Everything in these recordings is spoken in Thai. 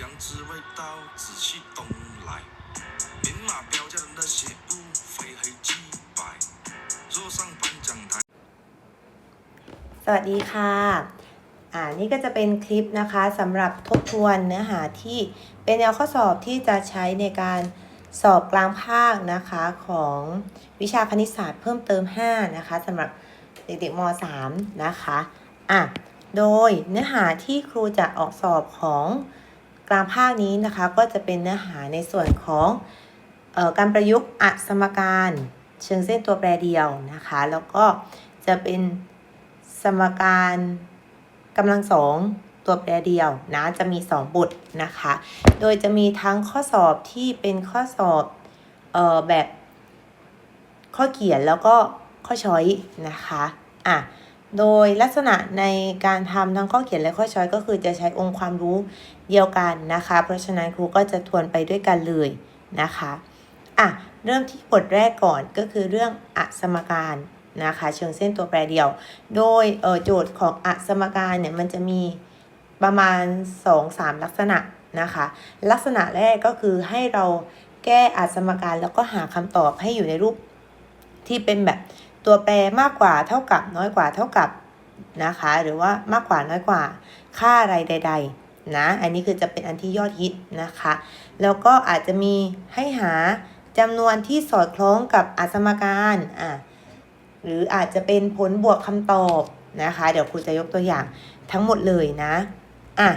阳之味道仔细东来，明码标价的那些物非黑即白，坐上颁奖台。 สวัสดีค่ะ อ่า นี่ก็จะเป็นคลิปนะคะสำหรับทบทวนเนื้อหาที่เป็นแนวข้อสอบที่จะใช้ในการสอบกลางภาคนะคะของวิชาคณิตศาสตร์เพิ่มเติม 5 นะคะสำหรับเด็กๆม .3 นะคะ อ่ะ โดยเนื้อหาที่ครูจะออกสอบของ กลางภาคนี้นะคะก็จะเป็นเนื้อหาในส่วนของออการประยุกต์อัสมการเชิงเส้นตัวแปรเดียวนะคะ แล้วก็จะเป็นสมการกำลังสองตัวแปรเดียวนะจะมี 2 บทนะคะ โดยจะมีทั้งข้อสอบที่เป็นข้อสอบเออแบบข้อเขียนแล้วก็ข้อช้อยนะคะอะ โดยลักษณะในการทำทั้งข้อเขียนและข้อช้อยก็คือจะใช้องค์ความรู้เดียวกันนะคะ เพราะฉะนั้นครูก็จะทวนไปด้วยกันเลยนะคะอะเริ่มที่บทแรกก่อนก็คือเรื่องอสมการนะคะ เชิงเส้นตัวแปรเดียว โดยโจทย์ของอสมการเนี่ยมันจะมีประมาณ 2-3 ลักษณะนะคะ ลักษณะแรกก็คือให้เราแก้อสมการแล้วก็หาคำตอบให้อยู่ในรูปที่เป็นแบบ ตัวแปรมากกว่าเท่ากับน้อยกว่าเท่ากับนะคะ หรือว่ามากกว่าน้อยกว่าค่าอะไรใด ๆ นะ อันนี้คือจะเป็นอันที่ยอดฮิตนะคะ แล้วก็อาจจะมีให้หาจำนวนที่สอดคล้องกับอสมการอะหรืออาจจะเป็นผลบวกคำตอบนะคะ เดี๋ยวครูจะยกตัวอย่างทั้งหมดเลยนะอะ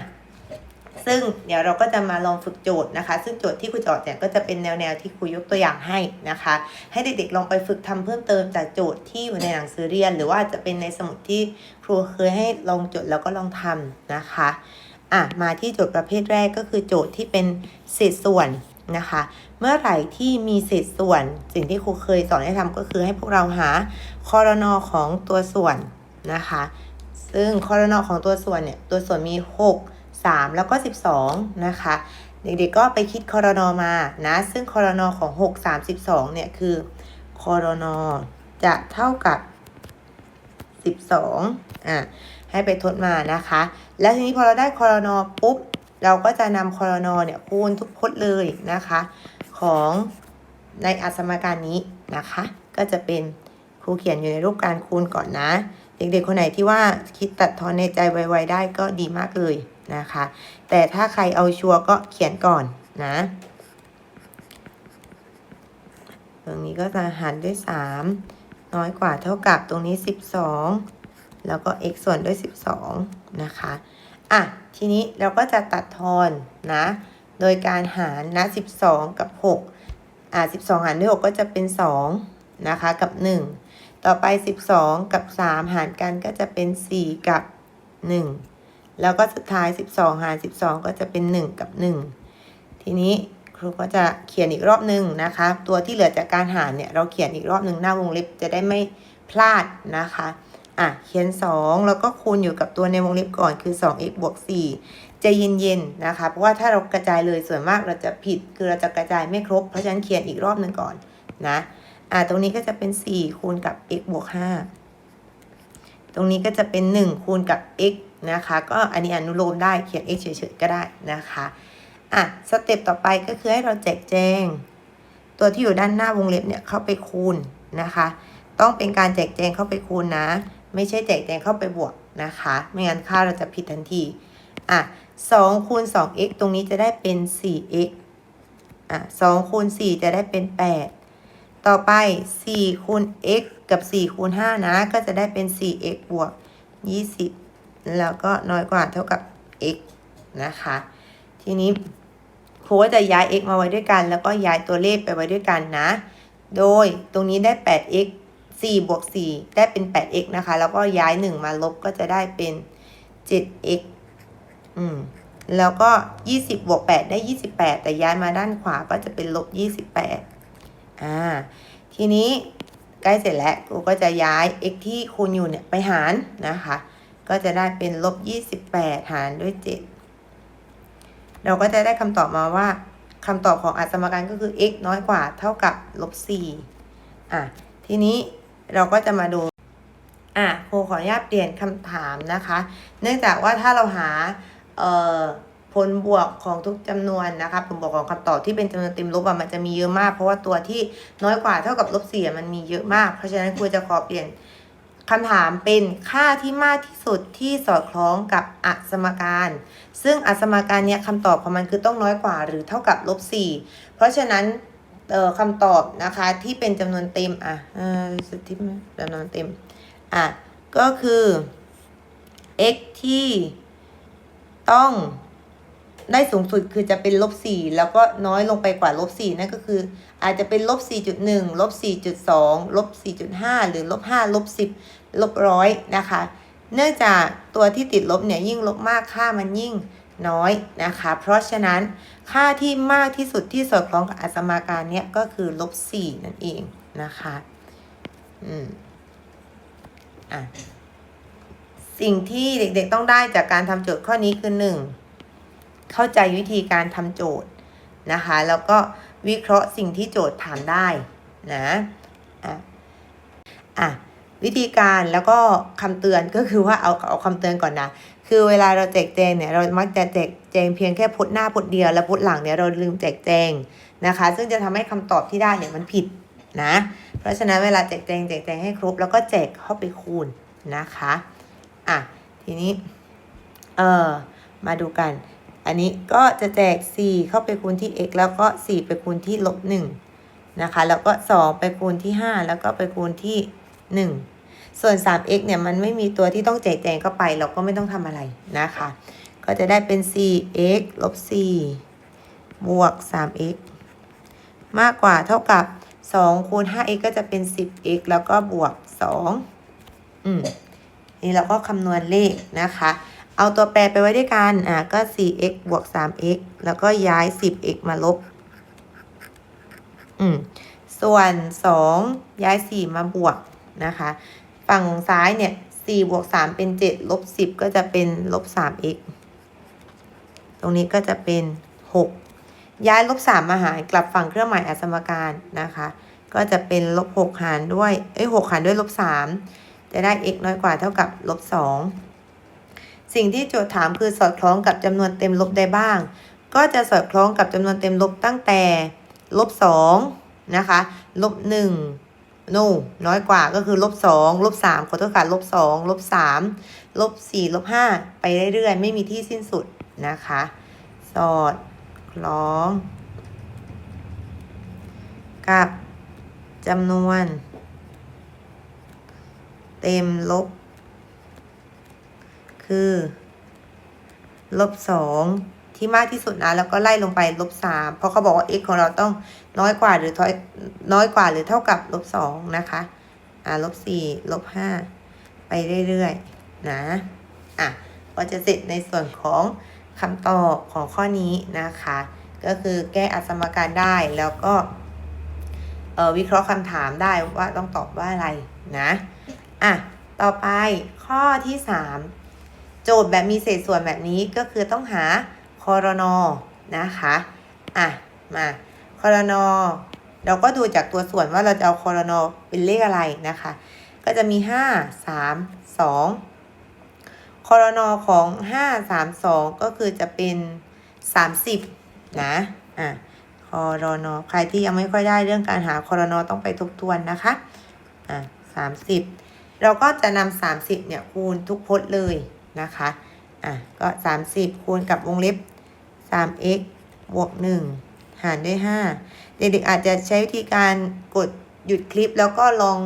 ซึ่งเดี๋ยวเราก็จะมาลองฝึกโจทย์นะคะ ซึ่งโจทย์ที่ครูจออกเนี่ยก็จะเป็นแนวๆที่ครูยกตัวอย่างให้นะคะ ให้เด็กๆลองไปฝึกทำเพิ่มเติมจากโจทย์ที่อยู่ในหนังสือเรียน หรือว่าจะเป็นในสมุดที่ครูเคยให้ลองโจดแล้วก็ลองทำนะคะอะมาที่โจทย์ประเภทแรกก็คือโจทย์ที่เป็นเศษส่วนนะคะ เมื่อไหร่ที่มีเศษส่วน สิ่งที่ครูเคยสอนให้ทำก็คือให้พวกเราหาคอรนอของตัวส่วนนะคะ ซึ่งคอรนอของตัวส่วนเนี่ยตัวส่วนมี 6 3 แล้วก็ 12 นะคะ เด็กๆก็ไปคิดคอรนอมานะ ซึ่งคอรนอของ 6 3 12 เนี่ยคือคอรนอจะเท่ากับ 12 อะ ให้ไปทดมานะคะ แล้วทีนี้พอเราได้คอรนอปุ๊บ เราก็จะนำคอรนอเนี่ยคูณทุกพจน์เลยนะคะ ของในอัสมการนี้นะคะ ก็จะเป็นครูเขียนอยู่ในรูปการคูณก่อนนะ เด็กๆคนไหนที่ว่าคิดตัดทอนในใจไวๆได้ก็ดีมากเลย นะคะ แต่ถ้าใครเอาชัวร์ก็เขียนก่อนนะตรงนี้ก็จะหารด้วย 3 น้อยกว่าเท่ากับตรงนี้ 12 แล้วก็ x ส่วนด้วย 12 นะคะอะทีนี้เราก็จะตัดทอนนะ โดยการหารนะ 12 กับ 6 อะ 12 หารด้วย 6 ก็จะเป็น 2 นะคะ กับ 1 ต่อไป 12 กับ 3 หารกันก็จะเป็น 4 กับ 1 แล้วก็สุดท้าย 12 หาร 12 ก็จะเป็น 1 กับ 1 ทีนี้ครูก็จะเขียนอีกรอบหนึ่งนะคะ ตัวที่เหลือจากการหารเนี่ยเราเขียนอีกรอบหนึ่งหน้าวงเล็บจะได้ไม่พลาดนะคะอะเขียน 2 แล้วก็คูณอยู่กับตัวในวงเล็บก่อนคือ 2x บวก4จะเย็นๆนะคะ เพราะว่าถ้าเรากระจายเลยส่วนมากเราจะผิดคือเราจะกระจายไม่ครบ เพราะฉะนั้นเขียนอีกรอบหนึ่งก่อนนะอะตรงนี้ก็จะเป็น 4 คูณกับ x บวก5 ตรงนี้ก็จะเป็น 1 คูณกับ x นะคะ ก็อันนี้อนุโลมได้เขียน x เฉยๆก็ได้นะคะอะสเต็ปต่อไปก็คือให้เราแจกแจง ตัวที่อยู่ด้านหน้าวงเล็บเนี่ยเข้าไปคูณนะคะ ต้องเป็นการแจกแจงเข้าไปคูณนะ ไม่ใช่แจกแจงเข้าไปบวกนะคะ ไม่งั้นค่าเราจะผิดทันทีอะ2คูณ 2x ตรงนี้จะได้เป็น 4x อะ2คูณ 4 จะได้เป็น 8 ต่อไป 4 คูณ x กับ4คูณ5นะ ก็จะได้เป็น 4x บวก 20 แล้วก็น้อยกว่าเท่ากับ x นะคะ ทีนี้ครูก็จะย้าย x มาไว้ด้วยกัน แล้วก็ย้ายตัวเลขไปไว้ด้วยกันนะ โดยตรงนี้ได้ 8x 4บวก4ได้เป็น 8x นะคะ แล้วก็ย้าย 1 มาลบก็จะได้เป็น 7x อืม แล้วก็ 20 บวก 8 ได้ 28 แต่ย้ายมาด้านขวาก็จะเป็นลบ 28 อ่า ทีนี้ ใกล้เสร็จแล้วกูก็จะย้าย x ที่คูณอยู่เนี่ยไปหารนะคะ ก็จะได้เป็นลบ28 หารด้วย 7 เราก็จะได้คำตอบมาว่าคำตอบของอัสมการก็คือ x น้อยกว่าเท่ากับลบ4อะ ทีนี้เราก็จะมาดู อะครูขออนุญาตเปลี่ยนคำถามนะคะ เนื่องจากว่าถ้าเราหา เอ่อ ผลบวกของทุกจำนวนนะคะผลบวกของคำตอบที่เป็นจำนวนเต็มลบอะมันจะมีเยอะมาก เพราะว่าตัวที่น้อยกว่าเท่ากับลบสี่มันมีเยอะมาก เพราะฉะนั้นครูจะขอเปลี่ยนคำถามเป็นค่าที่มากที่สุดที่สอดคล้องกับอสมการ ซึ่งอสมการเนี้ยคำตอบของมันคือต้องน้อยกว่าหรือเท่ากับลบสี่เพราะฉะนั้นออคำตอบนะคะที่เป็นจำนวนเต็มอะออสุดที่จำนวนเต็มอะก็คือ x ที่ต้อง ได้สูงสุดคือจะเป็นลบสี่แล้วก็น้อยลงไปกว่าลบสี่นั่นก็คือ อาจจะเป็นลบสี่จุดหนึ่งลบสี่จุดสองลบสี่จุดห้าหรือลบห้าลบสิบลบร้อยนะคะ เนื่องจากตัวที่ติดลบเนี่ยยิ่งลบมากค่ามันยิ่งน้อยนะคะ เพราะฉะนั้นค่าที่มากที่สุดที่สอดคล้องกับอัสมาการเนี่ยก็คือลบสี่นั่นเองนะคะอืมอะสิ่งที่เด็กๆต้องได้จากการทำโจทย์ข้อนี้คือหนึ่ง เข้าใจวิธีการทำโจทย์นะคะ แล้วก็วิเคราะห์สิ่งที่โจทย์ถามได้นะอะอะวิธีการแล้วก็คำเตือนก็คือว่าเอาเอาคำเตือนก่อนนะ คือเวลาเราแจกแจงเนี่ยเรามักจะแจกแจงเพียงแค่พุทหน้าพุทเดียวแล้วพุทหลังเนี่ยเราลืมแจกแจงนะคะ ซึ่งจะทำให้คำตอบที่ได้เนี่ยมันผิดนะ เพราะฉะนั้นเวลาแจกแจงแจกแจงให้ครบ แล้วก็แจกเข้าไปคูณนะคะอะทีนี้เออมาดูกัน อันนี้ก็จะแจก 4 เข้าไปคูณที่ x แล้วก็ 4 ไปคูณที่ลบ1นะคะ แล้วก็ 2 ไปคูณที่ 5 แล้วก็ไปคูณที่ 1 ส่วน 3x เนี่ยมันไม่มีตัวที่ต้องแจกแจงเข้าไป เราก็ไม่ต้องทำอะไรนะคะ ก็จะได้เป็น 4x ลบ4บวก 3x มากกว่าเท่ากับ 2 คูณ 5x ก็จะเป็น 10x แล้วก็บวก 2 อืมนี่เราก็คำนวณเลขนะคะ เอาตัวแปรไปไว้ด้วยกันอะก็ 4x บวก 3x แล้วก็ย้าย 10x มาลบ อืม ส่วน 2 ย้าย 4 มาบวกนะคะ ฝั่งซ้ายเนี่ย4บวก 3 เป็น 7 ลบ 10 ก็จะเป็นลบ 3x ตรงนี้ก็จะเป็น 6 ย้ายลบ 3 มาหารกลับฝั่งเครื่องหมายอสมการนะคะ ก็จะเป็นลบ 6 หารด้วย เอ้ย 6 หารด้วยลบ 3 จะได้ x น้อยกว่าเท่ากับลบ 2 สิ่งที่โจทย์ถามคือสอดคล้องกับจำนวนเต็มลบได้บ้าง ก็จะสอดคล้องกับจำนวนเต็มลบตั้งแต่ลบ2นะคะลบ1นู่น้อยกว่าก็คือลบ2ลบ3ขอโทษค่ะลบ2ลบ3ลบ4ลบ5ไปเรื่อยๆ ไม่มีที่สิ้นสุดนะคะ สอดคล้อง กับจำนวน เต็มลบ คือลบสองที่มากที่สุดนะ แล้วก็ไล่ลงไปลบสามเพราะเขาบอกว่า x ของเราต้องน้อยกว่าหรือถอน้อยกว่าหรือเท่ากับลบสองนะคะ อ่าลบสี่ลบห้าไปเรื่อยๆนะ อะก็จะเสร็จในส่วนของคำตอบของข้อนี้นะคะ ก็คือแก้อัสมการได้แล้วก็วิเคราะห์คำถามได้ว่าต้องตอบว่าอะไรนะ อะ ต่อไปข้อที่ 3 โจทย์แบบมีเศษส่วนแบบนี้ก็คือต้องหาคอรนอนะคะอะมาคอรนอเราก็ดูจากตัวส่วนว่าเราจะเอาคอรนอเป็นเลขอะไรนะคะ ก็จะมี 5 3 2คอรนอของ 5 3 2 ก็คือจะเป็น 30 นะอะคอรนอใครที่ยังไม่ค่อยได้เรื่องการหาคอรนอต้องไปทบทวนนะคะอะ30 เราก็จะนำ30เนี่ยคูณทุกพจน์เลย นะคะอะก็ 30 คูณกับวงเล็บ 3x บวก 1 หารด้วย 5 เด็กๆอาจจะใช้วิธีการกดหยุดคลิปแล้วก็ลอง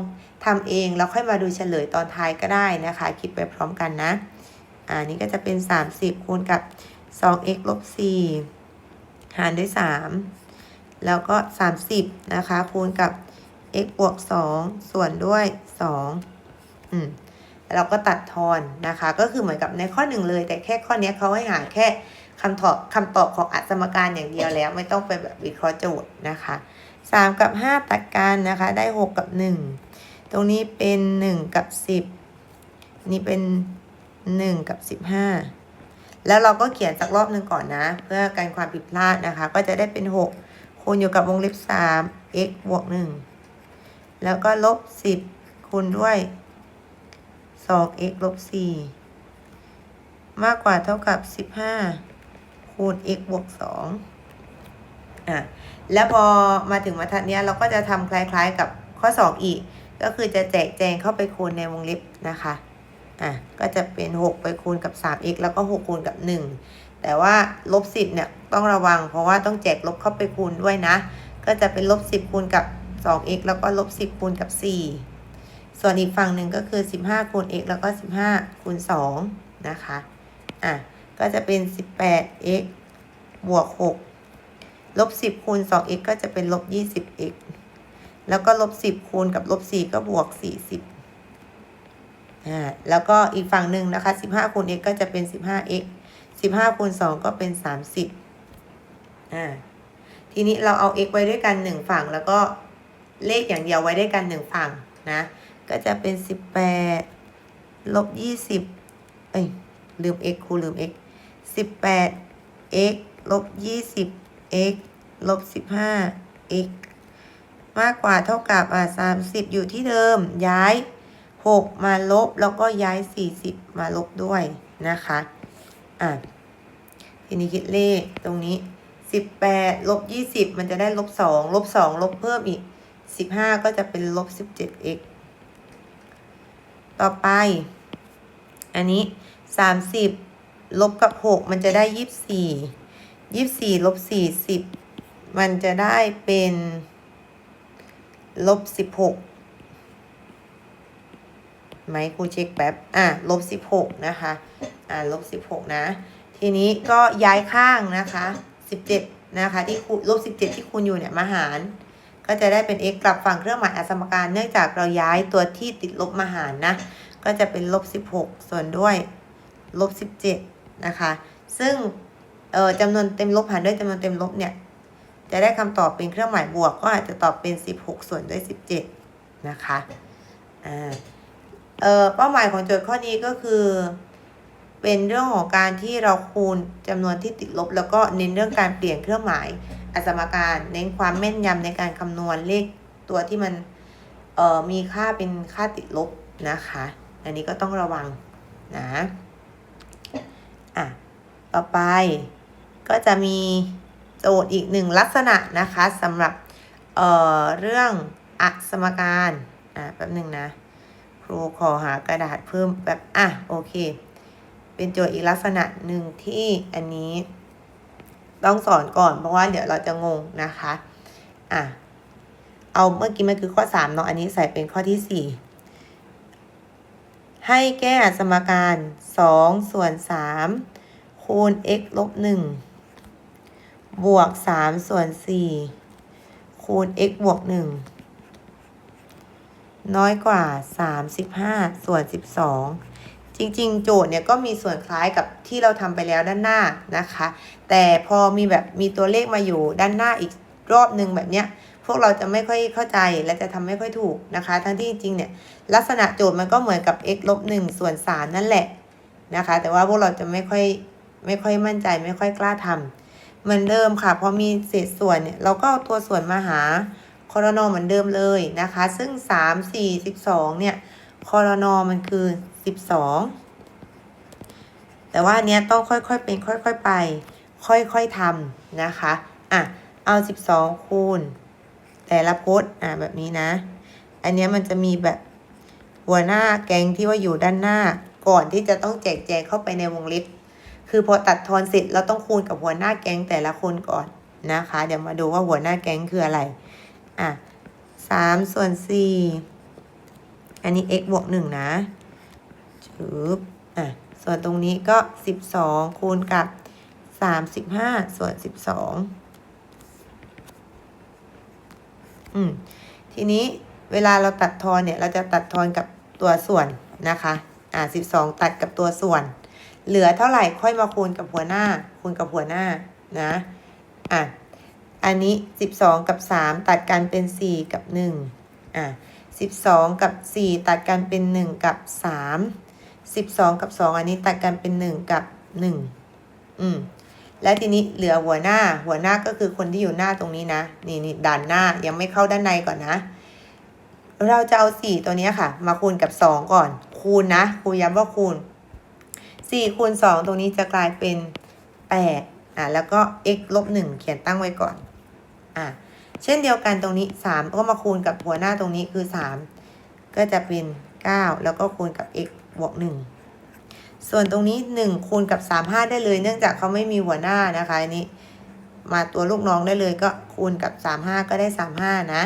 ทำเองแล้วค่อยมาดูเฉลยตอนท้ายก็ได้นะคะคลิปไปพร้อมกันนะอ่านี่ก็จะเป็น 30 คูณกับ 2x ลบ 4 หารด้วย 3 แล้วก็ 30 นะคะ คูณกับ x บวก 2 ส่วนด้วย 2 อืม เราก็ตัดทอนนะคะ ก็คือเหมือนกับในข้อหนึ่งเลย แต่แค่ข้อนี้เขาให้หาแค่คำตอบคำตอบของอัสมการอย่างเดียวแล้ว ไม่ต้องไปแบบวิเคราะห์โจทย์นะคะสามกับห้าตัดกันนะคะ ได้หกกับหนึ่งตรงนี้เป็นหนึ่งกับสิบนี่เป็นหนึ่งกับสิบห้าแล้วเราก็เขียนสักรอบหนึ่งก่อนนะ เพื่อการความผิดพลาดนะคะ ก็จะได้เป็นหกคูณอยู่กับวงเล็บสาม x บวกหนึ่งแล้วก็ลบสิบคูณด้วย 2x ลบ4มากกว่าเท่ากับ 15คคูณ x บวกสองอะ แล้วพอมาถึงบรรทัดเนี้ยเราก็จะทำคล้ายๆกับข้อ 2 อีก ก็คือจะแจกแจงเข้าไปคูณในวงเล็บนะคะอะก็จะเป็น 6 ไปคูณกับ 3x แล้วก็ 6 คูณกับ 1 แต่ว่าลบ 10 เนี่ย ต้องระวังเพราะว่าต้องแจกลบเข้าไปคูณด้วยนะ ก็จะเป็นลบ 10 คูณกับ 2x แล้วก็ลบ 10 คูณกับ 4 ส่วนอีกฝั่งหนึ่งก็คือ 15คูณ x แล้วก็ 15คูณ2นะคะ อะ ก็จะเป็น 18x บวก6ลบ 10คูณ 2x ก็จะเป็นลบ 20x แล้วก็ลบ 10คูณกับลบ 4 ก็บวก 40อ่าแล้วก็อีกฝั่งหนึ่งนะคะ 15คูณ x ก็จะเป็น 15x 15คูณ2ก็เป็น 30อ่าทีนี้เราเอา x ไว้ด้วยกัน 1 ฝั่ง แล้วก็เลขอย่างเดียวไว้ด้วยกัน 1 ฝั่งนะ ก็จะเป็น 18 ลบ 20 เอ้ย ลืม x ครูลืม x 18 x ลบ 20 x ลบ 15 x มากกว่าเท่ากับอะ30 อยู่ที่เดิม ย้าย 6 มาลบ แล้วก็ย้าย 40 มาลบด้วยนะคะ อะ ทีนี้คิดเลขตรงนี้ 18 ลบ 20 มันจะได้ลบ 2 ลบ 2 ลบเพิ่มอีก 15 ก็จะเป็นลบ 17x ต่อไป อันนี้30ลบกับ6มันจะได้24 24ลบ40มันจะได้เป็นลบ16ไหมครูเช็คแป๊บ อะลบ16นะคะ อะลบ16นะ ทีนี้ก็ย้ายข้างนะคะ17นะคะ ที่คูลบ17ที่คูณอยู่เนี่ยมาหาร ก็จะได้เป็น x กลับฝั่งเครื่องหมายอสมการเนื่องจากเราย้ายตัวที่ติดลบมาหารนะ ก็จะเป็นลบ 16 ส่วนด้วยลบ 17 นะคะ ซึ่งเออจำนวนเต็มลบหารด้วยจำนวนเต็มลบเนี่ย จะได้คำตอบเป็นเครื่องหมายบวก ก็อาจจะตอบเป็น 16 ส่วนด้วย 17 นะคะอ่าเออเป้าหมายของโจทย์ข้อนี้ก็คือ เป็นเรื่องของการที่เราคูณจำนวนที่ติดลบ แล้วก็เน้นเรื่องการเปลี่ยนเครื่องหมาย อสมการ เน้นความแม่นยำในการคำนวณเลขตัวที่มันเอ่อมีค่าเป็นค่าติดลบนะคะ อันนี้ก็ต้องระวังนะอะต่อไปก็จะมีโจทย์อีกหนึ่งลักษณะนะคะสำหรับเอ่อเรื่องอสมการอะแป๊บหนึ่งนะครูขอหากระดาษเพิ่มแบบอะโอเค เป็นโจทย์อีกลักษณะหนึ่งที่อันนี้ ต้องสอนก่อนเพราะว่าเดี๋ยวเราจะงงนะคะอะเอาเมื่อกี้มันคือข้อ3เนาะอันนี้ใส่เป็นข้อที่ 4 ให้แก้สมการ2ส่วน3คูณ x ลบ1บวก3ส่วน4คูณ x บวก 1 น้อยกว่า 35 ส่วน 12 จริง ๆ โจทย์เนี่ยก็มีส่วนคล้ายกับที่เราทำไปแล้วด้านหน้านะคะ แต่พอมีแบบมีตัวเลขมาอยู่ด้านหน้าอีกรอบหนึ่งแบบเนี้ยพวกเราจะไม่ค่อยเข้าใจและจะทำไม่ค่อยถูกนะคะ ทั้งที่จริงๆเนี่ยลักษณะโจทย์มันก็เหมือนกับ x ลบ1ส่วน3นั่นแหละนะคะ แต่ว่าพวกเราจะไม่ค่อยไม่ค่อยมั่นใจไม่ค่อยกล้าทำเหมือนเดิมค่ะ พอมีเศษส่วนเนี่ยเราก็เอาตัวส่วนมาหาคอรนอเหมือนเดิมเลยนะคะ ซึ่ง 3 4 12เนี่ยคอรนอมันคือ 12แต่ว่าอันเนี้ยต้องค่อยๆเป็นค่อยๆไป ค่อยๆทำนะคะอะเอา12คูณ แต่ละพจน์อะแบบนี้นะ อันเนี้ยมันจะมีแบบหัวหน้าแกงที่ว่าอยู่ด้านหน้าก่อนที่จะต้องแจกแจงเข้าไปในวงเล็บ คือพอตัดทอนเสร็จเราต้องคูณกับหัวหน้าแก๊งแต่ละคนก่อนนะคะ เดี๋ยวมาดูว่าหัวหน้าแก๊งคืออะไร อะสามส่วนสี่อันนี้ x บวกหนึ่งนะ ชืบอะส่วนตรงนี้ก็สิบสองคูณกับสามสิบห้าส่วนสิบสองอืม ทีนี้เวลาเราตัดทอนเนี่ย เราจะตัดทอนกับตัวส่วนนะคะ อ่าสิบสองตัดกับตัวส่วน เหลือเท่าไหร่ค่อยมาคูณกับหัวหน้า คูณกับหัวหน้านะ อะ อันนี้สิบสองกับสามตัดกันเป็นสี่กับหนึ่งอะสิบสองกับสี่ตัดกันเป็นหนึ่งกับสาม สิบสองกับสองอันนี้ตัดกันเป็นหนึ่งกับหนึ่งอืมและทีนี้เหลือหัวหน้า หัวหน้าก็คือคนที่อยู่หน้าตรงนี้นะ นี่นี่ด้านหน้ายังไม่เข้าด้านในก่อนนะ เราจะเอาสี่ตัวนี้ค่ะ มาคูณกับสองก่อน คูณนะครูย้ำว่าคูณสี่คูณสองตรงนี้จะกลายเป็นแปดอะแล้วก็ x ลบ1เขียนตั้งไว้ก่อนอะเช่นเดียวกันตรงนี้3ก็มาคูณกับหัวหน้าตรงนี้คือ3ก็จะเป็น9แล้วก็คูณกับ x บวก1ส่วนตรงนี้1คูณกับ35ได้เลย เนื่องจากเขาไม่มีหัวหน้านะคะอันนี้มาตัวลูกน้องได้เลยก็คูณกับ35ก็ได้35นะ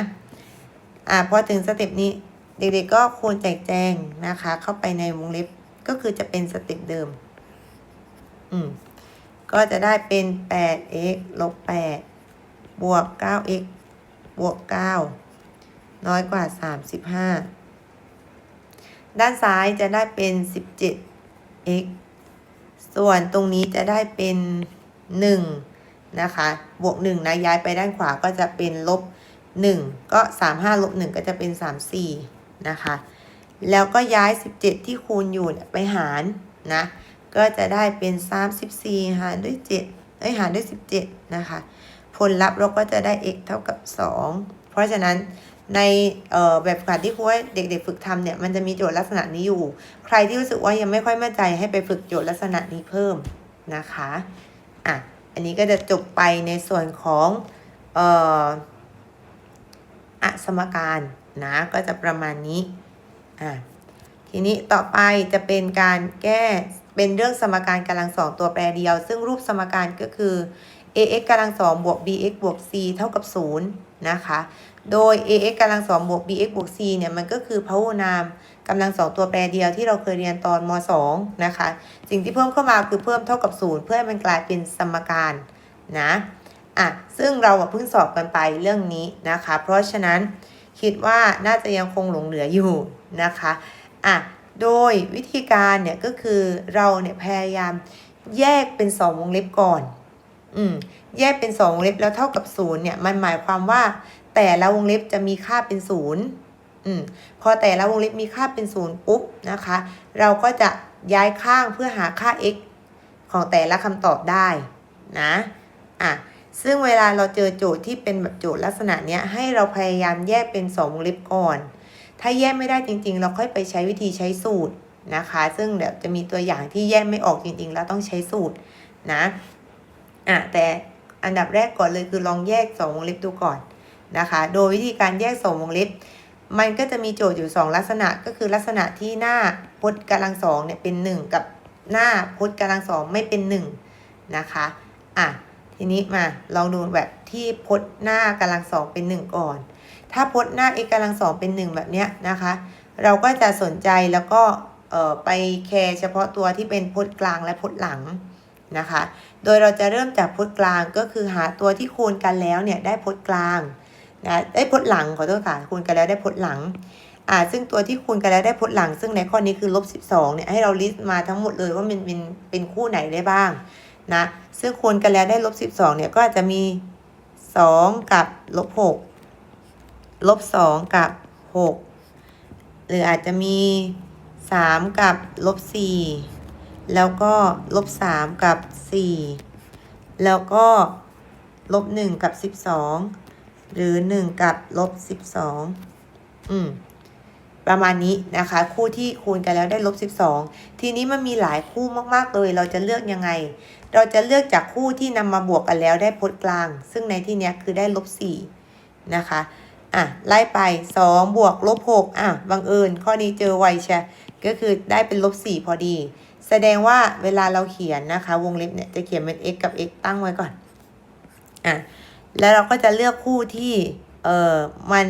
อะพอถึงสเต็ปนี้เด็กๆก็คูณแจกแจงนะคะ เข้าไปในวงเล็บก็คือจะเป็นสเต็ปเดิม อืม ก็จะได้เป็น 8x ลบ 8 บวก 9x บวก 9 น้อยกว่า 35 ด้านซ้ายจะได้เป็น 17x ส่วนตรงนี้จะได้เป็น 1 นะคะ บวก 1 นะ ย้ายไปด้านขวาก็จะเป็นลบ 1 ก็ 35ลบ1ก็จะเป็น 34 นะคะ แล้วก็ย้าย 17 ที่คูณอยู่ไปหารนะ ก็จะได้เป็น 34 หารด้วย 7 เอ้ย หารด้วย 17 นะคะ ผลลัพธ์เราก็จะได้ x เท่ากับ 2 เพราะฉะนั้น ในเอ่อแบบฝึกหัดที่ครูให้เด็ก ๆ ฝึกทำเนี่ยมันจะมีโจทย์ลักษณะนี้อยู่ ใครที่รู้สึกว่ายังไม่ค่อยมั่นใจให้ไปฝึกโจทย์ลักษณะนี้เพิ่มนะคะอะอันนี้ก็จะจบไปในส่วนของเอ่ออสมการนะก็จะประมาณนี้อะทีนี้ต่อไปจะเป็นการแก้เป็นเรื่องสมการกำลังสองตัวแปรเดียว ซึ่งรูปสมการก็คือ ax กำลังสองบวก bx บวก c เท่ากับ 0 นะคะ โดย ax กำลังสองบวก bx บวก c เนี่ยมันก็คือพหุนามกำลังสองตัวแปรเดียวที่เราเคยเรียนตอนม 2 นะคะ สิ่งที่เพิ่มเข้ามาคือเพิ่มเท่ากับ 0 เพื่อให้มันกลายเป็นสมการนะอะซึ่งเราเพิ่งสอบกันไปเรื่องนี้นะคะ เพราะฉะนั้นคิดว่าน่าจะยังคงหลงเหลืออยู่นะคะอะโดยวิธีการเนี่ยก็คือเราเนี่ยพยายามแยกเป็นสองวงเล็บก่อน อืมแยกเป็นสองวงเล็บแล้วเท่ากับศูนย์เนี่ย มันหมายความว่า แต่ละวงเล็บจะมีค่าเป็นศูนย์อืมพอแต่ละวงเล็บมีค่าเป็นศูนย์ปุ๊บนะคะ เราก็จะย้ายข้างเพื่อหาค่า x ของแต่ละคำตอบได้นะอะซึ่งเวลาเราเจอโจทย์ที่เป็นแบบโจทย์ลักษณะเนี้ยให้เราพยายามแยกเป็นสองวงเล็บก่อน ถ้าแยกไม่ได้จริง ๆ เราค่อยไปใช้วิธีใช้สูตรนะคะ ซึ่งเดี๋ยวจะมีตัวอย่างที่แยกไม่ออกจริง ๆ แล้วต้องใช้สูตรนะ อะแต่อันดับแรกก่อนเลยคือลองแยกสองวงเล็บดูก่อนนะคะ โดยวิธีการแยกสองวงเล็บ มันก็จะมีโจทย์อยู่สองลักษณะก็คือลักษณะที่หน้าพจน์กำลังสองเนี่ยเป็นหนึ่งกับหน้าพจน์กำลังสองไม่เป็นหนึ่งนะคะอะทีนี้มาลองดูแบบที่พจน์หน้ากำลังสองเป็นหนึ่งก่อน ถ้าพจน์หน้า x กำลังสองเป็นหนึ่งแบบเนี้ยนะคะ เราก็จะสนใจแล้วก็ไปแคร์เฉพาะตัวที่เป็นพจน์กลางและพจน์หลัง นะคะ โดยเราจะเริ่มจากพจน์กลางก็คือหาตัวที่คูณกันแล้วเนี่ยได้พจน์กลางนะได้พจน์หลังขอโทษค่ะคูณกันแล้วได้พจน์หลังอ่าซึ่งตัวที่คูณกันแล้วได้พจน์หลัง ซึ่งในข้อนี้คือลบ12เนี่ยให้เราลิสต์มาทั้งหมดเลยว่ามันเป็นเป็นคู่ไหนได้บ้างนะซึ่งคูณกันแล้วได้ลบ12เนี่ยก็อาจจะมี 2 กับลบ6ลบสองกับหกหรืออาจจะมีสามกับลบสี่ แล้วก็ลบสามกับสี่แล้วก็ลบหนึ่งกับสิบสองหรือหนึ่งกับลบสิบสองอืมประมาณนี้นะคะ คู่ที่คูณกันแล้วได้ลบสิบสองทีนี้มันมีหลายคู่มากๆเลย เราจะเลือกยังไง เราจะเลือกจากคู่ที่นำมาบวกกันแล้วได้พจน์กลาง ซึ่งในที่นี้คือได้ลบสี่นะคะอะไล่ไป2บวกลบ6อะบังเอิญข้อนี้เจอไวใช่ก็คือได้เป็นลบ4พอดี แสดงว่าเวลาเราเขียนนะคะ วงเล็บเนี่ยจะเขียนเป็น x กับ x ตั้งไว้ก่อนอะแล้วเราก็จะเลือกคู่ที่เออมัน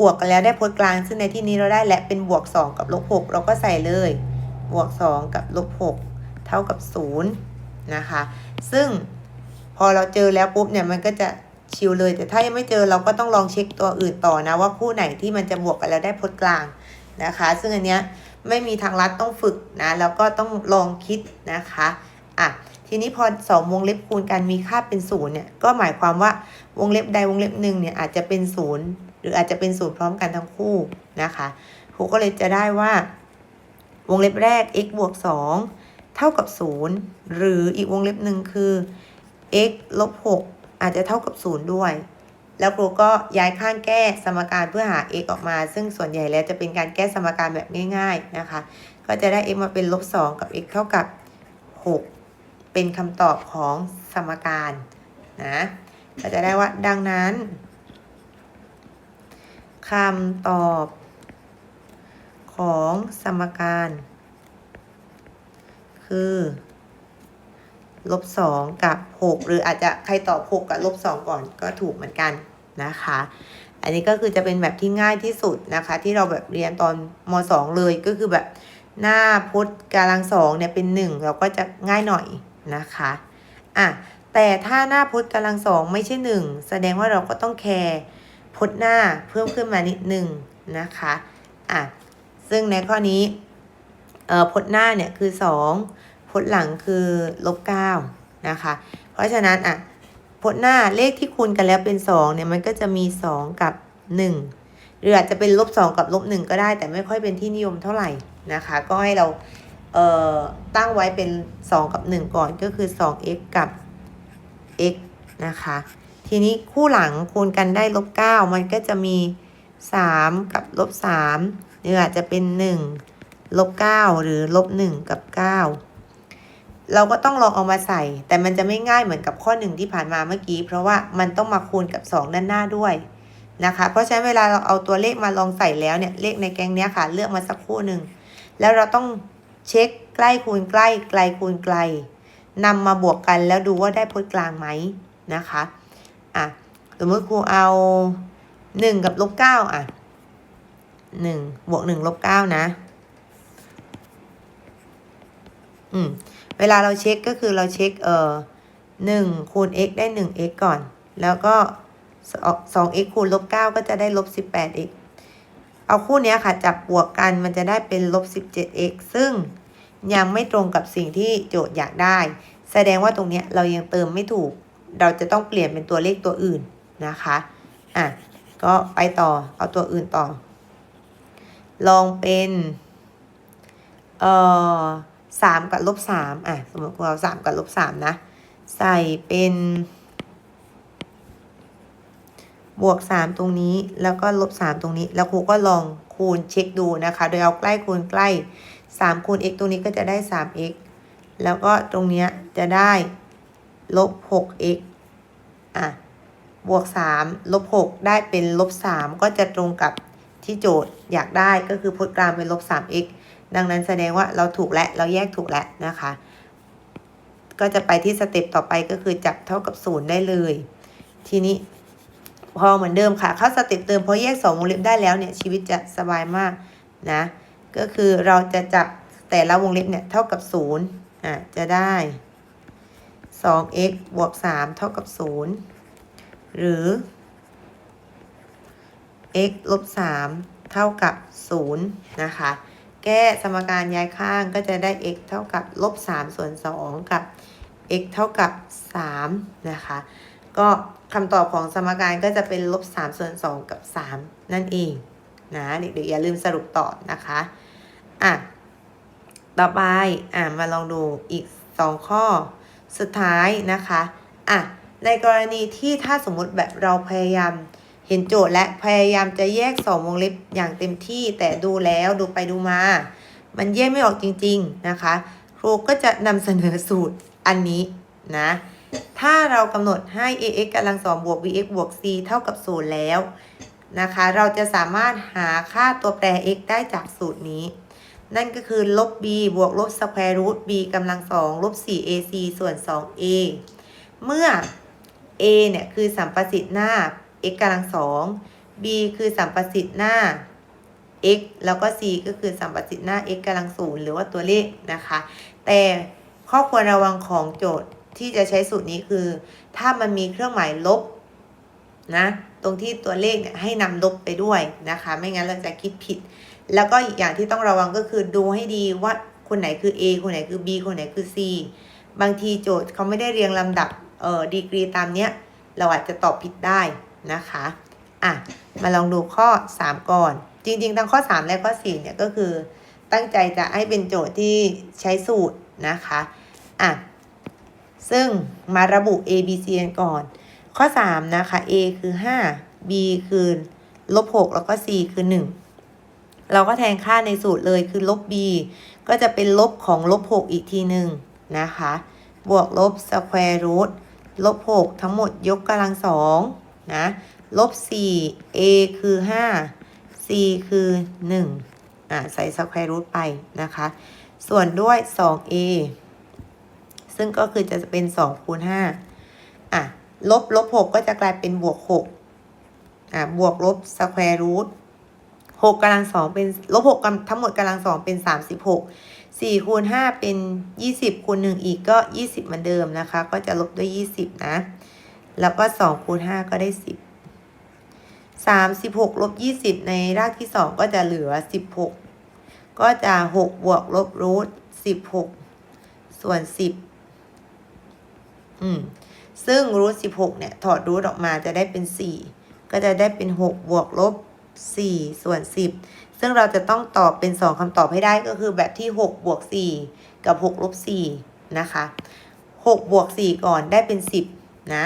บวกกันแล้วได้พจน์กลาง ซึ่งในที่นี้เราได้และเป็นบวก 2 กับลบ6เราก็ใส่เลย บวก 2 กับลบ6เท่ากับ0นะคะ ซึ่งพอเราเจอแล้วปุ๊บเนี่ยมันก็จะชิวเลย แต่ถ้ายังไม่เจอเราก็ต้องลองเช็คตัวอื่นต่อนะว่าคู่ไหนที่มันจะบวกกันแล้วได้พจน์กลางนะคะ ซึ่งอันเนี้ย ไม่มีทางลัดต้องฝึกนะแล้วก็ต้องลองคิดนะคะอะทีนี้พอสองวงเล็บคูณกันมีค่าเป็นศูนย์เนี่ยก็หมายความว่าวงเล็บใดวงเล็บหนึ่งเนี่ยอาจจะเป็นศูนย์หรืออาจจะเป็นศูนย์พร้อมกันทั้งคู่นะคะครูก็เลยจะได้ว่าวงเล็บแรก x บวก2เท่ากับ 0 หรืออีกวงเล็บหนึ่งคือ x ลบ6อาจจะเท่ากับ 0 ด้วย แล้วครูก็ย้ายข้างแก้สมการเพื่อหา x ออกมา ซึ่งส่วนใหญ่แล้วจะเป็นการแก้สมการแบบง่าย ๆนะคะ ก็จะได้ x มาเป็นลบ2กับ x เท่ากับ 6 เป็นคำตอบของสมการนะก็จะได้ว่าดังนั้นคำตอบของสมการ คือลบสองกับหกหรืออาจจะใครตอบหกกับลบสองก่อนก็ถูกเหมือนกัน นะคะ อันนี้ก็คือจะเป็นแบบที่ง่ายที่สุดนะคะ ที่เราแบบเรียนตอนมสองเลยก็คือแบบหน้าพจน์กำลังสองเนี่ยเป็นหนึ่งเราก็จะง่ายหน่อยนะคะอะแต่ถ้าหน้าพจน์กำลังสองไม่ใช่หนึ่งแสดงว่าเราก็ต้องแคร์พจน์หน้าเพิ่มขึ้นมานิดหนึ่งนะคะอะซึ่งในข้อนี้เอ่อพจน์หน้าเนี่ยคือสองพจน์หลังคือลบเก้านะคะ เพราะฉะนั้นอะ พจน์หน้าเลขที่คูณกันแล้วเป็นสองเนี่ยมันก็จะมีสองกับหนึ่งหรืออาจจะเป็นลบสองกับลบหนึ่งก็ได้ แต่ไม่ค่อยเป็นที่นิยมเท่าไหร่นะคะ ก็ให้เราเอ่อตั้งไว้เป็นสองกับหนึ่งก่อนก็คือสอง x กับ x นะคะ ทีนี้คู่หลังคูณกันได้ลบเก้ามันก็จะมีสามกับลบสามหรืออาจจะเป็นหนึ่งลบเก้าหรือลบหนึ่งกับเก้า เราก็ต้องลองเอามาใส่ แต่มันจะไม่ง่ายเหมือนกับข้อหนึ่งที่ผ่านมาเมื่อกี้ เพราะว่ามันต้องมาคูณกับ 2 ด้านหน้าด้วยนะคะ เพราะฉะนั้นเวลาเราเอาตัวเลขมาลองใส่แล้วเนี่ยเลขในแกงเนี้ยค่ะ เลือกมาสักคู่หนึ่งแล้วเราต้องเช็คใกล้คูณใกล้ไกลคูณไกลนำมาบวกกันแล้วดูว่าได้พจน์กลางไหมนะคะอะสมมติครูเอา 1 กับลบ9อะ1บวก1ลบ9นะ อืม เวลาเราเช็คก็คือเราเช็คเอ่อหนึ่งคูณ x ได้หนึ่ง x ก่อน แล้วก็สอง x คูณลบเก้าก็จะได้ลบสิบแปด x เอาคู่นี้ค่ะจับบวกกันมันจะได้เป็นลบสิบเจ็ด x ซึ่งยังไม่ตรงกับสิ่งที่โจทย์อยากได้ แสดงว่าตรงเนี้ยเรายังเติมไม่ถูก เราจะต้องเปลี่ยนเป็นตัวเลขตัวอื่นนะคะอะก็ไปต่อเอาตัวอื่นต่อ ลองเป็นเอ่อ สามกับลบสามอะสมมติเราสามกับลบสามนะ ใส่เป็นบวกสามตรงนี้แล้วก็ลบสามตรงนี้ แล้วครูก็ลองคูณเช็คดูนะคะ โดยเอาใกล้คูณใกล้สามคูณ x ตรงนี้ก็จะได้สาม x แล้วก็ตรงเนี้ยจะได้ลบหก x อะบวกสามลบหกได้เป็นลบสามก็จะตรงกับที่โจทย์อยากได้ก็คือพจน์กลางเป็นลบสาม x ดังนั้นแสดงว่าเราถูกแล้วเราแยกถูกแล้วนะคะ ก็จะไปที่สเต็ปต่อไปก็คือจับเท่ากับศูนย์ได้เลย ทีนี้พอเหมือนเดิมค่ะเข้าสเต็ปเติมพอแยกสองวงเล็บได้แล้วเนี่ยชีวิตจะสบายมากนะก็คือเราจะจับแต่ละวงเล็บเนี่ยเท่ากับศูนย์อะจะได้ 2x บวก 3 เท่ากับ 0 หรือ x ลบ 3 เท่ากับ 0 นะคะ แก้สมการย้ายข้างก็จะได้ x เท่ากับลบ3ส่วน2กับ x เท่ากับ3นะคะ ก็คำตอบของสมการก็จะเป็นลบ3ส่วน2กับ 3 นั่นเองนะเด็กๆอย่าลืมสรุปต่อนะคะอะต่อไปอะมาลองดูอีก 2 ข้อสุดท้ายนะคะอะในกรณีที่ถ้าสมมุติแบบเราพยายาม เห็นโจทย์และพยายามจะแยกสองวงเล็บอย่างเต็มที่ แต่ดูแล้วดูไปดูมา มันแยกไม่ออกจริง ๆนะคะ ครูก็จะนำเสนอสูตรอันนี้นะ ถ้าเรากำหนดให้ ax กำลังสองบวก bx บวก c เท่ากับศูนย์แล้วนะคะ เราจะสามารถหาค่าตัวแปร x ได้จากสูตรนี้ นั่นก็คือลบ b บวกลบสแควร์รูท b กำลังสองลบ 4ac ส่วน 2a เมื่อ a เนี่ยคือสัมประสิทธิ์หน้า x กำลังสอง b คือสัมประสิทธิ์หน้า x แล้วก็ c ก็คือสัมประสิทธิ์หน้า x กำลังศูนย์หรือว่าตัวเลขนะคะ แต่ข้อควรระวังของโจทย์ที่จะใช้สูตรนี้คือ ถ้ามันมีเครื่องหมายลบนะตรงที่ตัวเลขเนี่ยให้นำลบไปด้วยนะคะ ไม่งั้นเราจะคิดผิด แล้วก็อีกอย่างที่ต้องระวังก็คือดูให้ดีว่าคนไหนคือ A คนไหนคือ B คนไหนคือ C บางทีโจทย์เขาไม่ได้เรียงลำดับเอ่อดีกรีตามเนี้ยเราอาจจะตอบผิดได้ นะคะอะมาลองดูข้อ 3 ก่อน จริง ๆ ทั้งข้อ 3 และข้อ4เนี่ยก็คือตั้งใจจะให้เป็นโจทย์ที่ใช้สูตรนะคะอะซึ่งมาระบุ A B C กันก่อน ข้อ 3 นะคะ A คือ 5 B คือลบ6แล้วก็ C คือ 1 เราก็แทนค่าในสูตรเลยคือลบ b ก็จะเป็นลบของลบ 6 อีกทีหนึ่งนะคะบบวกลบสแควร์รูทลบหกทั้งหมดยกกำลังสอง นะลบสี่ a คือห้า c คือหนึ่งอ่าใส่สแควร์รูทไปนะคะ ส่วนด้วย 2a ซึ่งก็คือจะเป็น 2 คูณ 5 อะ ลบลบ6ก็จะกลายเป็นบวก 6 อะ บวกลบสแควร์รูท6กำลัง2เป็นลบ6กำทั้งหมดกำลัง2เป็น36 4คูณ5เป็น20คูณ1อีกก็20เหมือนเดิมนะคะ ก็จะลบด้วย20นะ แล้วก็2คูณ5ก็ได้10 36ลบ20ในรากที่2ก็จะเหลือ16ก็จะ6บวกลบรูท16ส่วน10อืม ซึ่งรูท16เนี่ย ถอดรูทออกมาจะได้เป็น4ก็จะได้เป็น6บวกลบ4ส่วน10ซึ่งเราจะต้องตอบเป็น2คำตอบให้ได้ก็คือแบบที่6บวก4กับ6ลบ4นะคะ6บวก4ก่อนได้เป็น10นะ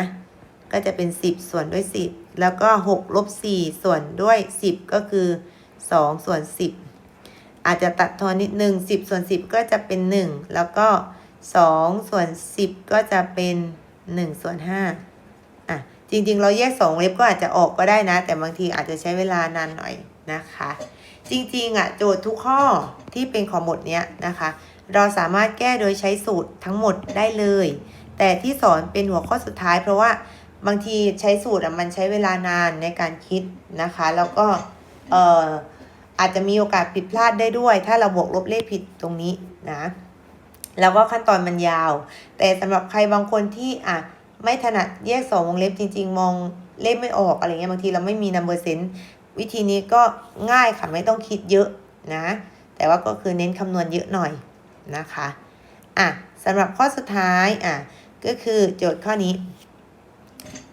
ก็จะเป็น 10 ส่วนด้วย 10 แล้วก็6ลบ4ส่วนด้วย 10 ก็คือ 2 ส่วน 10 อาจจะตัดทอนนิดนึง10 ส่วน 10 ก็จะเป็น 1 แล้วก็ 2 ส่วน 10 ก็จะเป็น 1 ส่วน5อะจริงๆ เราแยก 2 เล็บก็อาจจะออกก็ได้นะ แต่บางทีอาจจะใช้เวลานานหน่อยนะคะ จริงๆอะโจทย์ทุกข้อที่เป็นของหมดเนี้ยนะคะ เราสามารถแก้โดยใช้สูตรทั้งหมดได้เลย แต่ที่สอนเป็นหัวข้อสุดท้ายเพราะว่า บางทีใช้สูตรอะมันใช้เวลานานในการคิดนะคะ แล้วก็เอ่ออาจจะมีโอกาสผิดพลาดได้ด้วย ถ้าเราบวกลบเลขผิดตรงนี้นะแล้วก็ขั้นตอนมันยาว แต่สำหรับใครบางคนที่อะไม่ถนัดแยกสองวงเล็บจริง ๆ มองเลขไม่ออกอะไรเงี้ยบางทีเราไม่มี number sense วิธีนี้ก็ง่ายค่ะไม่ต้องคิดเยอะนะ แต่ว่าก็คือเน้นคำนวณเยอะหน่อยนะคะอะสำหรับข้อสุดท้ายอะก็คือโจทย์ข้อนี้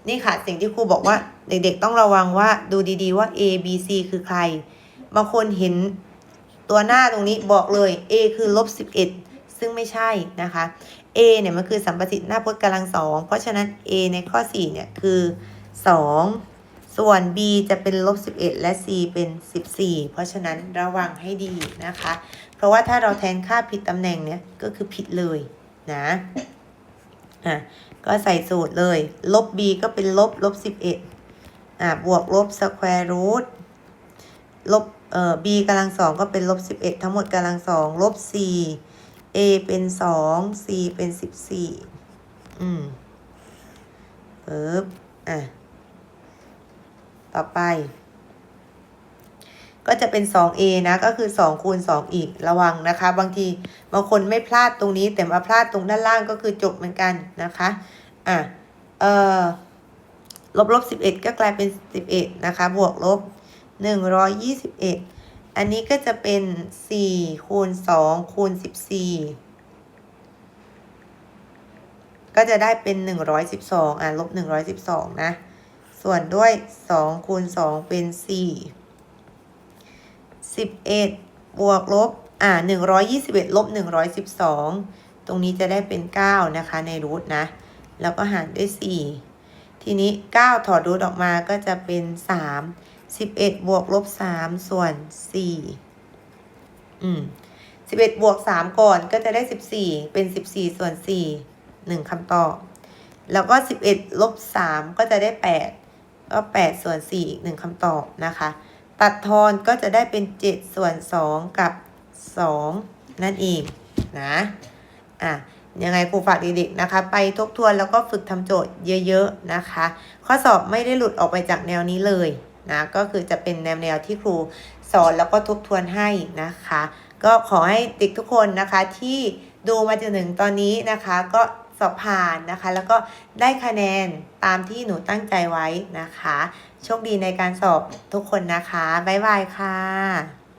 นี่ค่ะ สิ่งที่ครูบอกว่าเด็กๆต้องระวังว่าดูดีๆว่า A B C คือใคร บางคนเห็นตัวหน้าตรงนี้บอกเลย A คือลบ11ซึ่งไม่ใช่นะคะ A เนี่ยมันคือสัมประสิทธิ์หน้าพจน์กำลังสองเพราะฉะนั้น A ในข้อ4เนี่ยคือ2ส่วน B จะเป็นลบ11 และ C เป็น 14 เพราะฉะนั้นระวังให้ดีนะคะ เพราะว่าถ้าเราแทนค่าผิดตำแหน่งเนี่ยก็คือผิดเลยนะ อะ ก็ใส่สูตรเลย ลบ b ก็เป็นลบลบสิบเอ็ดอะบวกลบสแควร์รูทลบเอ่อ b กำลังสองก็เป็นลบสิบเอ็ดทั้งหมดกำลังสองลบสี่ a เป็นสอง c เป็นสิบสี่อืมปึ๊บอะต่อไป ก็จะเป็น 2a นะก็คือ 2 คูณ 2 อีกระวังนะคะ บางทีบางคนไม่พลาดตรงนี้ แต่มาพลาดตรงด้านล่างก็คือจบเหมือนกันนะคะอะเอ่อลบลบ11 ก็กลายเป็น 11 นะคะ บวกลบ 121 อันนี้ก็จะเป็น 4 คูณ 2 คูณ 14 ก็จะได้เป็น 112 อะลบ 112 นะ ส่วนด้วย 2 คูณ 2 เป็น 4 สิบเอ็ดบวกลบอ่าหนึ่งร้อยยี่สิบเอ็ดลบหนึ่งร้อยสิบสองตรงนี้จะได้เป็นเก้านะคะ ในรูทนะ แล้วก็หารด้วยสี่ทีนี้เก้าถอดรูทออกมาก็จะเป็นสามสิบเอ็ดบวกลบสามส่วนสี่อืมสิบเอ็ดบวกสามก่อนก็จะได้สิบสี่เป็นสิบสี่ส่วนสี่หนึ่งคำตอบ แล้วก็สิบเอ็ดลบสามก็จะได้แปดก็แปดส่วนสี่อีกหนึ่งคำตอบนะคะ ตัดทอนก็จะได้เป็น 7 ส่วน 2 กับ 2 นั่นเองนะอะยังไงครูฝากเด็กๆนะคะ ไปทบทวนแล้วก็ฝึกทำโจทย์เยอะๆนะคะ ข้อสอบไม่ได้หลุดออกไปจากแนวนี้เลยนะก็คือจะเป็นแนวแนวที่ครูสอนแล้วก็ทบทวนให้นะคะ ก็ขอให้เด็กทุกคนนะคะที่ดูมาจนถึงตอนนี้นะคะ ก็สอบผ่านนะคะ แล้วก็ได้คะแนนตามที่หนูตั้งใจไว้นะคะ โชคดีในการสอบทุกคนนะคะ บ๊ายบายค่ะ